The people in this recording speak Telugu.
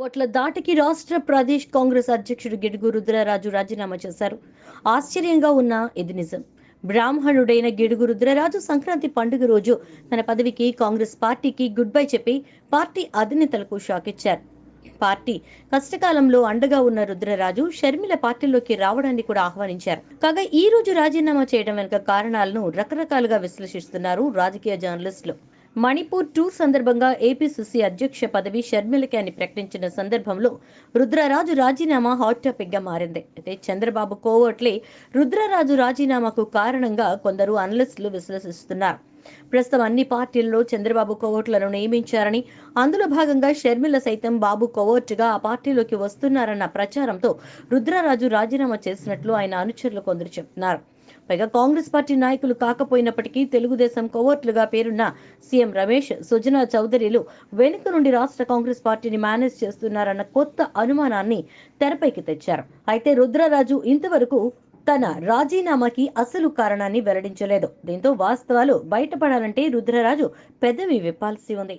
కోవట్ల దాటికి రాష్ట్ర ప్రదేశ్ కాంగ్రెస్ అధ్యక్షుడు గిడుగు రుద్రరాజు రాజీనామా చేశారు. ఆశ్చర్యంగా ఉన్న ఇది నిజం. బ్రాహ్మణుడైన గిడుగు రుద్రరాజు సంక్రాంతి పండుగ రోజు తన పదవికి కాంగ్రెస్ పార్టీకి గుడ్ బై చెప్పి పార్టీ అధినేతలకు షాక్ ఇచ్చారు. పార్టీ కష్టకాలంలో అండగా ఉన్న రుద్రరాజు షర్మిల పార్టీలోకి రావడాన్ని కూడా ఆహ్వానించారు. కాగా ఈ రోజు రాజీనామా చేయడం వెనుక కారణాలను రకరకాలుగా విశ్లేషిస్తున్నారు రాజకీయ జర్నలిస్టులు. మణిపూర్ టూ సందర్భంగా ఏపీసీసీ అధ్యక్ష పదవి షర్మిలకి అని ప్రకటించిన సందర్భంలో రుద్రరాజు రాజీనామా హాట్ టాపిక్గా మారింది. అయితే చంద్రబాబు కోవట్లే రుద్రరాజు రాజీనామాకు కారణంగా కొందరు అనలిస్టులు విశ్లేషిస్తున్నారు ప్రస్తుతం అన్ని పార్టీల్లో చంద్రబాబు కోవోట్లను నియమించారని అందులో భాగంగా షర్మిల సైతం బాబు కోవోట్గా ఆ పార్టీలోకి వస్తున్నారన్న ప్రచారంతో రుద్రరాజు రాజీనామా చేసినట్లు ఆయన అనుచరులు కొందరు చెప్తున్నారు పైగా కాంగ్రెస్ పార్టీ నాయకులు కాకపోయినప్పటికీ తెలుగుదేశం కోవర్ట్లుగా పేరున్న సీఎం రమేష్ సుజనా చౌదరిలు వెనుక నుండి రాష్ట్ర కాంగ్రెస్ పార్టీని మేనేజ్ చేస్తున్నారన్న కొత్త అనుమానాన్ని తెరపైకి తెచ్చారు. అయితే రుద్రరాజు ఇంతవరకు తన రాజీనామాకి అసలు కారణాన్ని వెల్లడించలేదు. దీంతో వాస్తవాలు బయటపడాలంటే రుద్రరాజు పెదవి విప్పాల్సి ఉంది.